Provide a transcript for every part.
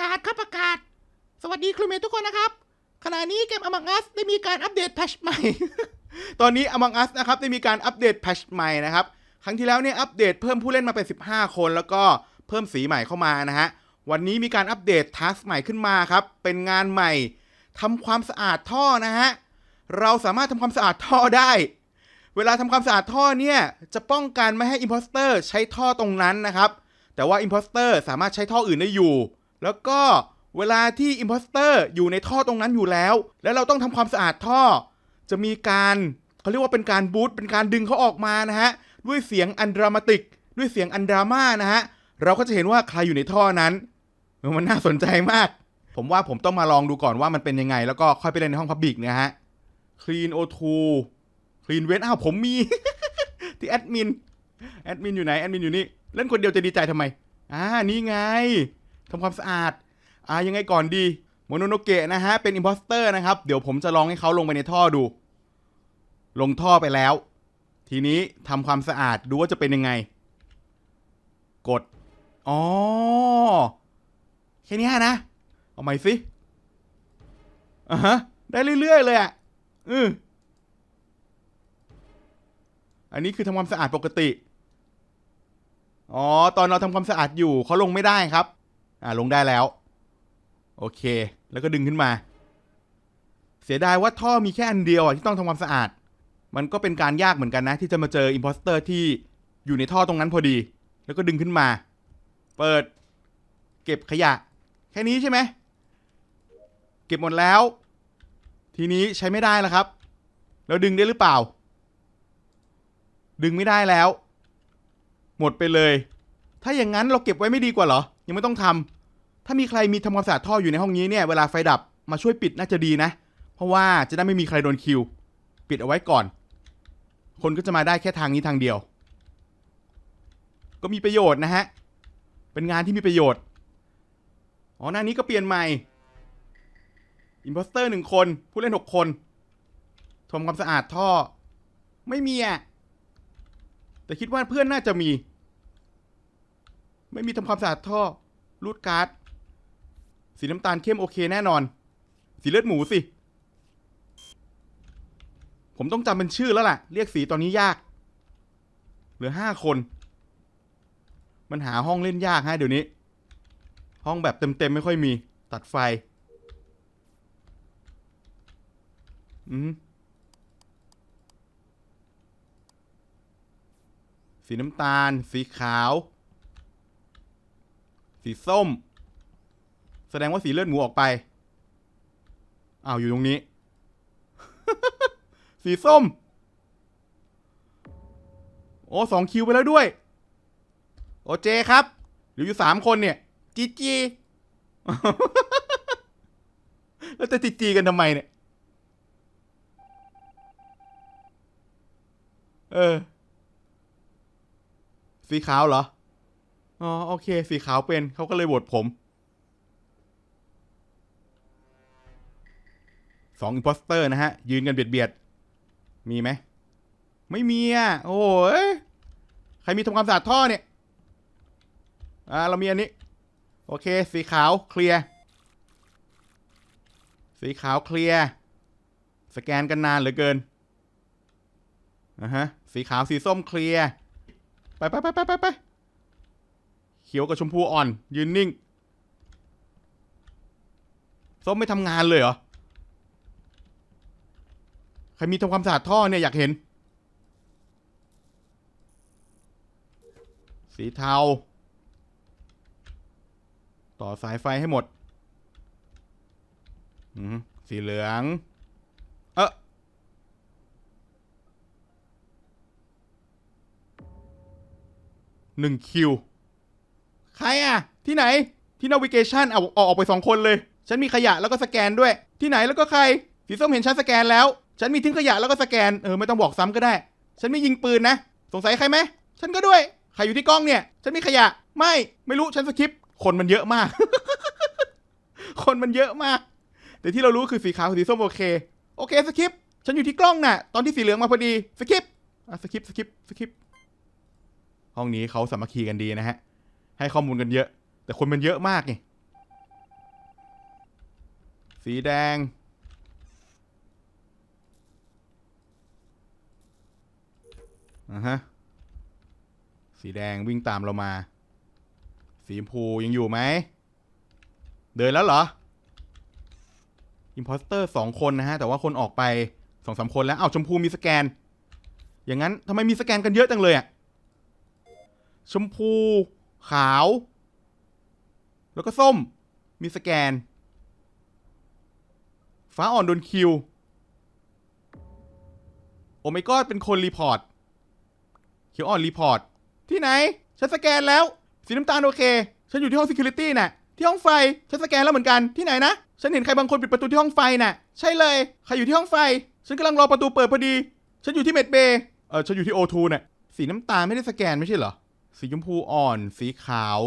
กาศครับประกาศ สวัสดีครูเมททุกคนนะครับ ขณะนี้เกม Among Us ได้มีการอัปเดตแพชใหม่ ตอนนี้ Among Us นะครับได้มีการอัปเดตแพชใหม่นะครับ ครั้งที่แล้วเนี่ยอัปเดตเพิ่มผู้เล่นมาเป็น 15 คน แล้วก็เพิ่มสีใหม่เข้ามานะฮะ วันนี้มีการอัปเดตทัสใหม่ขึ้นมาครับ เป็นงานใหม่ทำความสะอาดท่อนะฮะ เราสามารถทำความสะอาดท่อได้ เวลาทำความสะอาดท่อเนี่ยจะป้องกันไม่ให้อิ p โพสเตอร์ใช้ท่อตรงนั้นนะครับ แต่ว่าอิ p โพสเตอร์สามารถใช้ท่ออื่นได้อยู่ แล้วก็เวลาที่อิ p โพสเตอร์อยู่ในท่อตรงนั้นอยู่แล้ว แล้วเราต้องทำความสะอาดท่อ จะมีการเขาเรียกว่าเป็นการบูตเป็นการดึงเขาออกมานะฮะ ด้วยเสียงอันดรามาติก ด้วยเสียงอันดราม่านะฮะ เราก็จะเห็นว่าใครอยู่ในท่อนั้น มันน่าสนใจมาก ผมว่าผมต้องมาลองดูก่อนว่ามันเป็นยังไง แล้วก็ค่อยไปเล่นในห้องพับบิกนะฮะ Clean O2 Clean w e อ้าวผมมี ที่แอดมิน แอดมินอยู่ไหน แอดมินอยู่นี่ เล่นคนเดียวจะดีใจทำไม อ่า นี่ไง ทำความสะอาด อ่ายังไงก่อนดีโมโนโนเกะนะฮะ เป็นอิ p โพสเตอร์นะครับ เดี๋ยวผมจะลองให้เขาลงไปในท่อดู ลงท่อไปแล้ว ทีนี้ทำความสะอาดดูว่าจะเป็นยังไง กด อ๋อ แค่นี้นะ เอาใหม่สิอะฮะ ได้เรื่อยๆเลยอะอืออันนี้คือทำความสะอาดปกติ อ๋อ ตอนเราทำความสะอาดอยู่เขาลงไม่ได้ครับ อ่าลงได้แล้ว โอเค แล้วก็ดึงขึ้นมา เสียดายว่าท่อมีแค่อันเดียวอะที่ต้องทำความสะอาด มันก็เป็นการยากเหมือนกันนะ ที่จะมาเจออิ p โพสเตอร์ที่อยู่ในท่อตรงนั้นพอดี แล้วก็ดึงขึ้นมา เปิด เก็บขยะ แค่นี้ใช่ไหมเก็บหมดแล้ว ทีนี้ใช้ไม่ได้แล้วครับ แล้วดึงได้หรือเปล่า ดึงไม่ได้แล้ว หมดไปเลย ถ้าอย่างนั้นเราเก็บไว้ไม่ดีกว่าเหรอ ยังไม่ต้องทำถ้ามีใครมีทำความสะอาดท่ออยู่ในห้องนี้เนี่ยเวลาไฟดับมาช่วยปิดน่าจะดีนะ เพราะว่าจะได้ไม่มีใครโดนคิว ปิดเอาไว้ก่อน คนก็จะมาได้แค่ทางนี้ทางเดียว ก็มีประโยชน์นะฮะ เป็นงานที่มีประโยชน์ อ๋อหน้านี้ก็เปลี่ยนใหม่อิ p โพสเตอร์หนึ่งคน ผู้เล่นหกคนทำความสะอาดท่อ ไม่มีอะแต่คิดว่าเพื่อนน่าจะมี ไม่มีทำความสะอาดท่อ รูดการ์ด สีน้ำตาลเข้มโอเคแน่นอน สีเลือดหมูสิ ผมต้องจำเป็นชื่อแล้วล่ะ เรียกสีตอนนี้ยาก เหลือห้าคน มันหาห้องเล่นยากฮะเดี๋ยวนี้ ห้องแบบเต็มๆไม่ค่อยมี ตัดไฟ อืมสีน้ำตาล สีขาว สีส้ม แสดงว่าสีเลือดหมูออกไปอ้าวอยู่ตรงนี้ สีส้ม โอ้สองคิวไปแล้วด้วย โอเจครับเหลืออยู่สามคนเนี่ย จีจีแล้วจะจีจีกันทำไมเนี่ย เออ สีขาวเหรอ อ๋อโอเค สีขาวเป็นเขาก็เลยโหวตผมสองอิ p โพสเตอร์นะฮะ ยืนกันเบียดเบียดมีไหม ไม่มีอะ โอ้ยใครมีทำความสะอาดท่อเนี่ย อ่า เรามีอันนี้ โอเค สีขาวเคลียร์ สีขาวเคลียร์ สแกนกันนานเหลือเกินอะฮะ สีขาวสีส้มเคลียร์ ไปไปไปไปไปไป เขียวกับชมพูอ่อน ยืนนิ่งส้มไม่ทำงานเลยเหรอ ใครมีทำความสะอาดท่อเนี่ยอยากเห็น สีเทา ต่อสายไฟให้หมดสีเหลือง เออหนึ่งคิว ที่ไหนที่นาวิเกชันเอาออกไปสองคนเลย ฉันมีขยะแล้วก็สแกนด้วย ที่ไหนแล้วก็ใคร สีส้มเห็นฉันสแกนแล้ว ฉันมีทิ้งขยะแล้วก็สแกน เออไม่ต้องบอกซ้ำก็ได้ ฉันไม่ยิงปืนนะ สงสัยใครไหม ฉันก็ด้วย ใครอยู่ที่กล้องเนี่ย ฉันมีขยะ ไม่ ไม่รู้ ฉันสคริปคนมันเยอะมาก คนมันเยอะมาก แต่ที่เรารู้คือสีขาวกับสีส้มโอเค โอเคสคริปฉันอยู่ที่กล้องน่ะ ตอนที่สีเหลืองมาพอดี สคริปอะสคริปสคริปสคริปห้องนี้เขาสามัคคีกันดีนะฮะ ให้ข้อมูลกันเยอะ แต่คนมันเยอะมากไงสีแดง อ่าฮะ สีแดงวิ่งตามเรามา สีชมพูยังอยู่ไหม เดินแล้วเหรอ อิมพอสเตอร์สองคนนะฮะ แต่ว่าคนออกไปสองสามคนแล้ว เอ้าชมพูมีสแกน อย่างนั้นทำไมมีสแกนกันเยอะจังเลยอะชมพูขาว แล้วก็ส้ม มีสแกน ฟ้าอ่อนโดนคิว โอเมก้าเป็นคนรีพอร์ต เขียวอ่อนรีพอร์ต ที่ไหน ฉันสแกนแล้ว สีน้ำตาลโอเค ฉันอยู่ที่ห้อง Security น่ะ ที่ห้องไฟ ฉันสแกนแล้วเหมือนกัน ที่ไหนนะ ฉันเห็นใครบางคนปิดประตูที่ห้องไฟน่ะ ใช่เลย ใครอยู่ที่ห้องไฟ ฉันกำลังรอประตูเปิดพอดี ฉันอยู่ที่เมดเบย์เออฉันอยู่ที่ O2 น่ะ สีน้ำตาลไม่ได้สแกนไม่ใช่เหรอ สีชมพูอ่อน สีขาว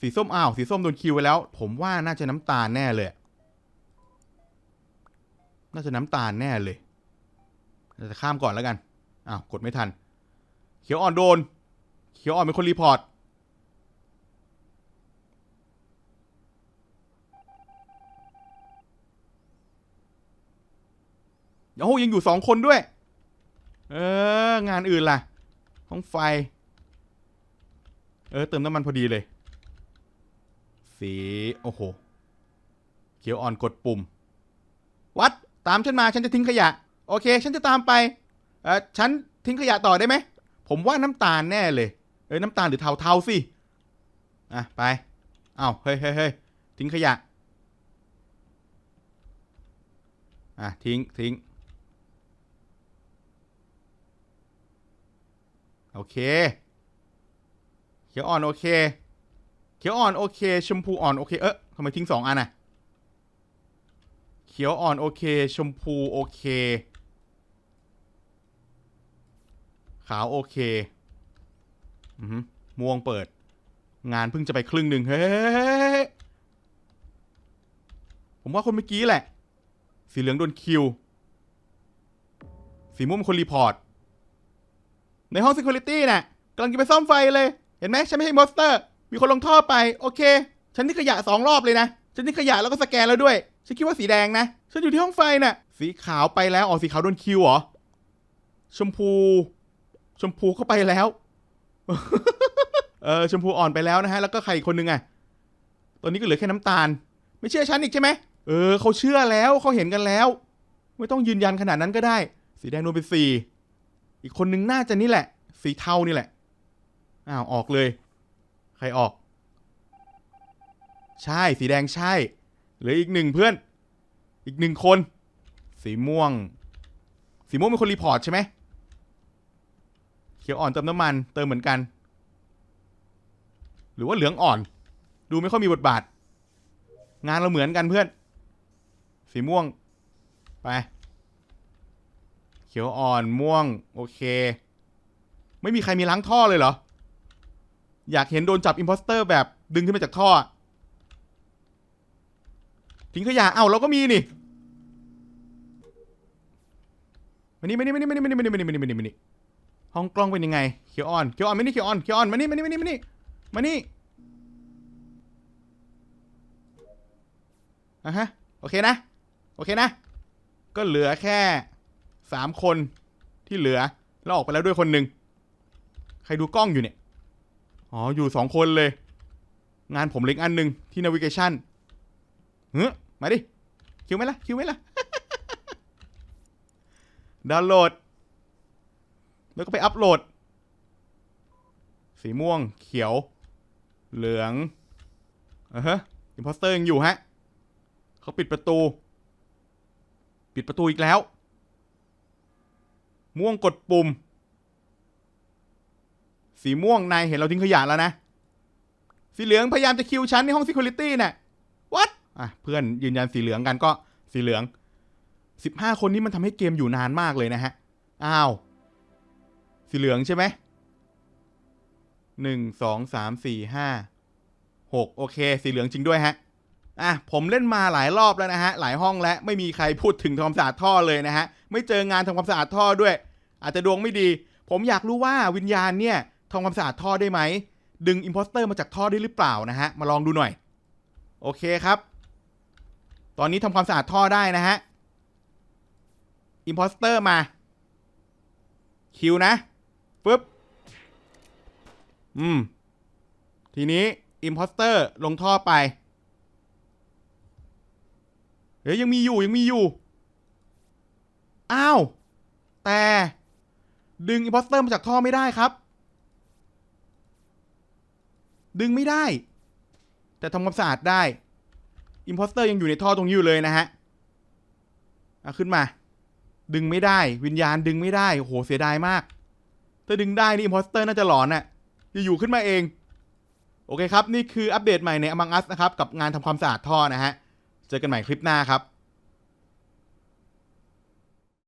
สีส้มอ้าว สีส้มโดนคิวไว้แล้ว ผมว่าน่าจะน้ำตาลแน่เลย น่าจะน้ำตาลแน่เลยเราจะข้ามก่อนแล้วกัน อ้าวกดไม่ทัน เขียวอ่อนโดน เขียวอ่อนเป็นคนรีพอร์ต โอ้ยังอยู่สองคนด้วย เออ งานอื่นล่ะ ห้องไฟ เออ เติมน้ำมันพอดีเลย สี โอ้โห เขียวอ่อนกดปุ่ม วัด ตามฉันมาฉันจะทิ้งขยะ โอเค ฉันจะตามไป เออฉันทิ้งขยะต่อได้ไหม ผมว่าน้ำตาลแน่เลย เอ้ยน้ำตาลหรือเทาเทาๆสิ อะ ไป เอาเฮ้ยเฮ้ยเฮ้ยทิ้งขยะ อะ ทิ้งทิ้งโอเค เขียวอ่อนโอเค เขียวอ่อนโอเค ชมพูอ่อนโอเค เอ๊ะทำไมทิ้งสองอันน่ะ เขียวอ่อนโอเค ชมพูโอเค ขาวโอเค อือหือม่วงเปิด งานเพิ่งจะไปครึ่งหนึ่งเฮ้ยผมว่าคนเมื่อกี้แหละ สีเหลืองโดนคิว สีม่วงเป็นคนรีพอร์ต ในห้อง Security น่ะกำลังจะไปซ่อมไฟเลย เห็นไหมฉันไม่ใช่มอสเตอร์ มีคนลงท่อไป โอเค ฉันทิ้งขยะสองรอบเลยนะ ฉันทิ้งขยะแล้วก็สแกนแล้วด้วย ฉันคิดว่าสีแดงนะ ฉันอยู่ที่ห้องไฟน่ะ สีขาวไปแล้ว อ๋อ สีขาวโดนคิวเหรอ ชมพู ชมพูเข้าไปแล้ว เออ ชมพูอ่อนไปแล้วนะฮะ แล้วก็ใครอีกคนนึงอะ ตอนนี้ก็เหลือแค่น้ำตาล ไม่เชื่อฉันอีกใช่ไหม เออ เขาเชื่อแล้ว เขาเห็นกันแล้ว ไม่ต้องยืนยันขนาดนั้นก็ได้ สีแดงโดนไปสี่ อีกคนนึงน่าจะนี่แหละ สีเทานี่แหละ อ้าว ออกเลย ใครออก ใช่สีแดงใช่หลืออีกหนึ่งเพื่อน อีกหนึ่งคน สีม่วง สีม่วงเป็นคนรีพอร์ตใช่ไหมเขียวอ่อนเติมน้ำมันเติมเหมือนกัน หรือว่าเหลืองอ่อน ดูไม่ค่อยมีบทบาท งานเราเหมือนกันเพื่อน สีม่วง ไป เขียวอ่อนม่วง โอเค ไม่มีใครมีล้างท่อเลยเหรอ อยากเห็นโดนจับอิมพอสเตอร์แบบดึงขึ้นมาจากท่อ ทิ้งขยะเอ้าเราก็มีนี่มานี่มานี่มานี่มานี่มานี่มานี่มานี่มานี่มานี่มานี่ห้องกล้องเป็นยังไงเขียวอ่อนเขียวอ่อนมานี่เขียวอ่อนเขียวอ่อนมานี่มานี่มานี่มานี่มานี่อะฮะโอเคนะ โอเคนะ ก็เหลือแค่สามคนที่เหลือ แล้วออกไปแล้วด้วยคนหนึ่งใครดูกล้องอยู่เนี่ย อ๋อ อยู่สองคนเลย งานผมเล็กอันหนึ่งที่ navigation เฮ้ยมาดิ คิวไหมล่ะ คิวไหมล่ะ ดาวน์โหลด แล้วก็ไปอัปโหลด สีม่วง เขียว เหลืองอะฮะอิมพอสเตอร์ยังอยู่ฮะ เขาปิดประตู ปิดประตูอีกแล้ว ม่วงกดปุ่ม สีม่วงนายเห็นเราทิ้งขยะแล้วนะ สีเหลืองพยายามจะคิวฉันในห้อง Security น่ะ what อะเพื่อนยืนยันสีเหลืองกันก็สีเหลืองสิบห้าคนนี้มันทำให้เกมอยู่นานมากเลยนะฮะ อ้าว สีเหลืองใช่ไหมหนึ่งสองสามสี่ห้าหกโอเค สีเหลืองจริงด้วยฮะอะผมเล่นมาหลายรอบแล้วนะฮะ หลายห้องแล้วไม่มีใครพูดถึงทำความสะอาดท่อเลยนะฮะ ไม่เจองานทำความสะอาดท่อด้วย อาจจะดวงไม่ดี ผมอยากรู้ว่าวิญญาณเนี่ย ทำความสะอาดท่อได้ไหม ดึงอิมโพสเตอร์มาจากท่อได้หรือเปล่านะฮะ มาลองดูหน่อย โอเคครับ ตอนนี้ทำความสะอาดท่อได้นะฮะ อิมพอสเตอร์มา คิวนะปึ๊บ อืม ทีนี้อิมพอสเตอร์ลงท่อไป เฮ้ยยังมีอยู่ยังมีอยู่ อ้าว แต่ดึงอิมพอสเตอร์มาจากท่อไม่ได้ครับ ดึงไม่ได้ แต่ทำความสะอาดได้อิมพอสเตอร์ยังอยู่ในท่อตรงนี้อยู่เลยนะฮะเอาขึ้นมา ดึงไม่ได้ วิญญาณดึงไม่ได้โหเสียดายมากถ้าดึงได้นี่อิมพอสเตอร์น่าจะหลอนน่ะจะอยู่ขึ้นมาเอง โอเคครับ นี่คืออัปเดตใหม่ใน Among Us นะครับ กับงานทำความสะอาดท่อนะฮะ เจอกันใหม่คลิปหน้าครับ